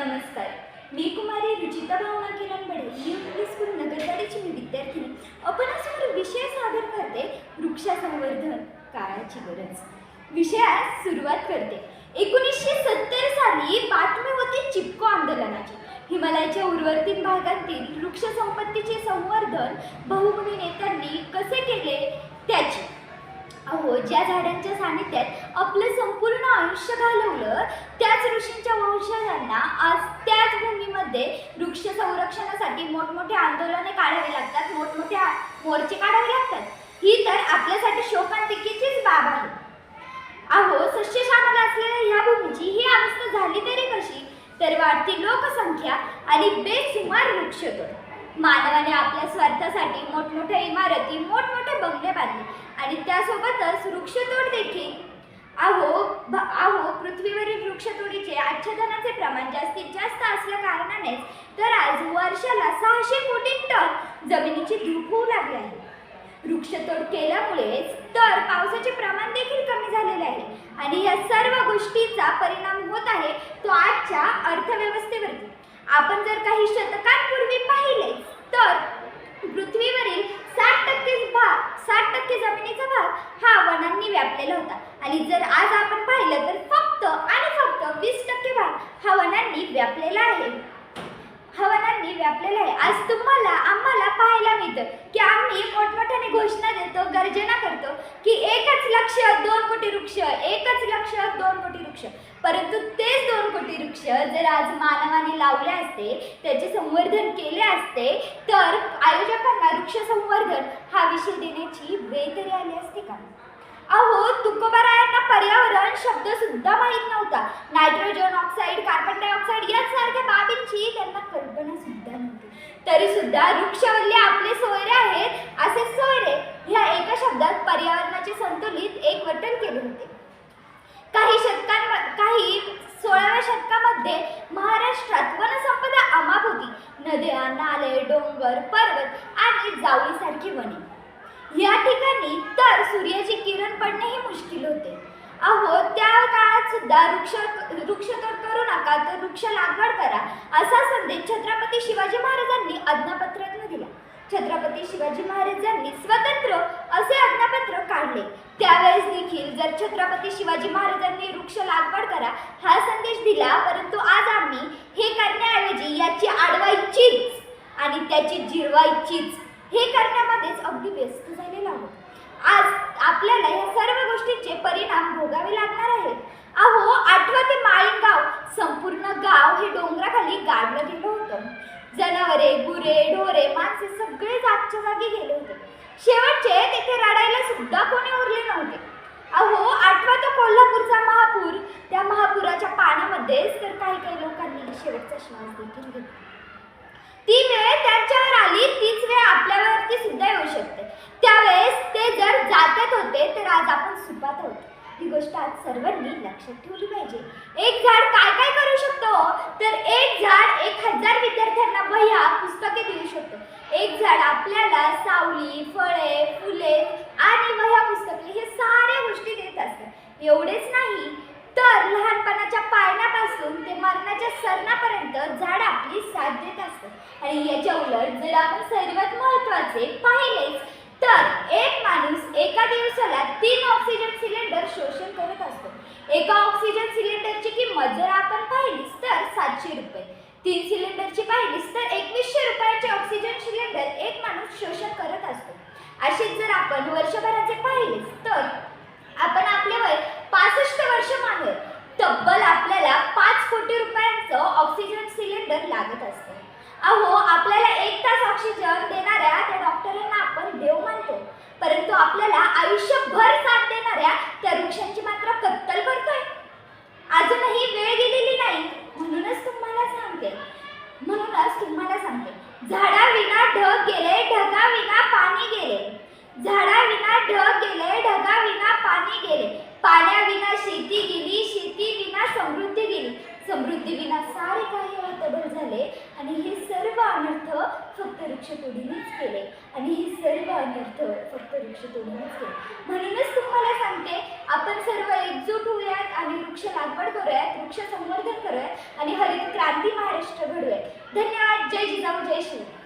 नमस्कार मी कुमारी Ruchita Bhavana Kiran Bade New English school नगरवाडीची मी विद्यार्थिनी आपणासमोर विषय सादर करते वृक्षसंवर्धन काळाची गरज विषयास सुरुवात करते एकोणीसशे सत्तर साली बातमी होती चिपको आंदोलनाची हिमालयाच्या उर्वरित भागातील वृक्षसंपत्तीचे संवर्धन बहुगुणी नेत्यांनी कसे केले त्याची अहो ज्या झाडांच्या सानिध्यात आपलं संपूर्ण आयुष्य घालवलं त्याच ऋषींच्या वंशजांना आज त्याच भूमीमध्ये वृक्ष संरक्षणासाठी मोठमोठे आंदोलने काढावी लागतात मोठमोठे मोर्चे काढावे लागतात. ही तर आपल्यासाठी शोकांतिकेचीच बाब आहे. अहो सस्य असलेल्या ह्या भूमीची ही अवस्था झाली तरी कशी? तर वाढती लोकसंख्या आणि बेसुमार वृक्षतोड मानवाने आपल्या स्वार्थासाठी मोठमोठ्या इमारती मोठमोठे बंगले बांधले आणि त्यासोबतच वृक्षतोड देखील. अहो अहो पृथ्वीवरील वृक्षतोडीचे आच्छादनाचे प्रमाण जास्तीत जास्त असल्या कारणानेच तर आज वर्षाला सहाशे कोटी टन जमिनीची धूप होऊ लागली आहे. वृक्षतोड केल्यामुळेच तर पावसाचे प्रमाण देखील कमी झालेले आहे आणि या सर्व गोष्टीचा परिणाम होत आहे तो आजच्या अर्थव्यवस्थेवरती. आपण जर काही शतकांपूर्वी पाहिले तर पृथ्वीवरील साठ टक्के भाग साठ टक्के जमिनीचा भाग हा वनांनी व्यापलेला होता. आणि जर आज आपण पाहिलं तर फक्त आणि फक्त वीस टक्के भाग हा वनांनी व्यापलेला आहे. हा वनांनी व्यापलेला आहे. आज तुम्हाला आम्हाला पाहायला मिळतं की आम्ही मोठमोठ्याने घोषणा देतो गर्जना करतो की एकच लक्ष दोन कोटी वृक्ष एकच लक्ष दोन कोटी वृक्ष. परंतु तेच दोन कोटी वृक्ष जर आज मानवाने लावले असते त्याचे संवर्धन केले असते तर आयोजकांना वृक्ष संवर्धन हा विषय देण्याची वेळ तरी आली असते का? अहो तुकोबारायांना पर्यावरण शब्द सुद्धा माहीत नव्हता. नायट्रोजन ऑक्साईड कार्बन डायऑक्साईड यासारख्या बाबींची त्यांना कल्पना सुद्धा नव्हती. तरी सुद्धा वृक्षवल्ले आपले सोयरे आहेत असे सोयरे ह्या एका शब्दात पर्यावरणाचे संतुलित एक वटन केले होते. काही शतकां काही सोळाव्या शतकामध्ये महाराष्ट्रात वनसंपदा अमाप होती. नद्या नाले डोंगर पर्वत आणि जावळीसारखी वने. या ठिकाणी तर सूर्याची किरण पडणेही मुश्किल होते. अहो त्या काळात सुद्धा वृक्ष वृक्षतोड करू नका तर वृक्ष लागवड करा असा संदेश छत्रपती शिवाजी महाराजांनी आज्ञापत्रातून दिला. छत्रपती शिवाजी महाराजांनी स्वतंत्र असे आज्ञापत्र काढले. त्यावेळेस देखील जर छत्रपती शिवाजी महाराजांनी वृक्ष लागवड करा हा संदेश दिला परंतु आज आम्ही हे करण्याऐवजी याची आडवायचीच आणि त्याची जिरवायचीच हे करण्यामध्येच अगदी व्यस्त झालेलो आहोत. आज आपल्याला या सर्व गोष्टींचे परिणाम भोगावे लागणार आहेत. अहो आठवा ते माळीन गाव संपूर्ण गाव हे डोंगराखाली गाव जनावरे गुरे ढोरे माणसे सगळे जागच्या जागी गेले होते. शेवटचे तिथे रडायला सुद्धा कोणी उरले नव्हते. अहो आठवा तो कोल्हापूरचा महापूर. त्या महापुराच्या पाण्यामध्येच तर काही काही लोकांनी शेवटचा श्वास देखील घेतला. ती वेळ त्यांच्यावर आली तीच वेळ आपल्यावरती सुद्धा येऊ शकते. त्यावेळेस ते जर जातात होते तर आज आपण सुपात आहोत. ही गोष्ट आज सर्वांनी लक्षात ठेवली पाहिजे. एक झाड काय काय करू शकतो? तर एक झाड एक हजार विद्यार्थी पुस्तके देऊ शकतो. एक झाड आपल्याला सावली फळे फुले आणि वह्या पुस्तके हे साऱ्या गोष्टी देत असतात. एवढेच नाही तर लहानपणाच्या पाळण्यापासून ते मरणाच्या सरणापर्यंत झाड आपली साथ देत असतं आणि याच्या उलट जर आपण सर्वात महत्त्वाचे पाहिलेच तर एक माणूस एका दिवसाला तीन ऑक्सिजन सिलेंडर शोषण करत असतो. एका ऑक्सिजन सिलेंडरची किंमत जर आपण पाहिलीच तर सातशे रुपये. तीन सिलेंडरची पाहिलीस तर एकवीसशे रुपयाचे ऑक्सिजन सिलेंडर एक माणूस शोषण करत असतो. अशीच जर आपण वर्षभराचे पाहिलेच तर आपण आपले वय पासष्ट वर्ष मागे तब्बल आपल्याला पाच कोटी रुपयांचं ऑक्सिजन सिलेंडर लागत असतं. अहो आपल्याला एक तास ऑक्सिजन देणाऱ्या त्या डॉक्टरांना आपण देव मानतो. परंतु आपल्याला आयुष्यभर साथ देणाऱ्या त्या वृक्षांची मात्र कत्तल करतोय अजूनही वेळ गेलेली नाही म्हणूनच तुम्हाला सांगते म्हणूनच तुम्हाला सांगते झाडा विना ढग गेले ढगा विना पाणी गेले झाडा विना ढग गेले ढगा विना पाणी गेले पाण्या विना शेती गेली शेती विना समृद्धी गेली देवीला सारे काही अर्थभर झाले आणि हे सर्व अनर्थ फक्त वृक्षतोडीनेच केले. आणि हे सर्व अनर्थ फक्त वृक्षतोडीनेच केले. म्हणूनच तुम्हाला सांगते आपण सर्व एकजूट होऊयात आणि वृक्ष लागवड करूयात वृक्ष संवर्धन करूयात आणि हरित क्रांती महाराष्ट्र घडूयात. धन्यवाद. जय जिजाऊ जय शिव.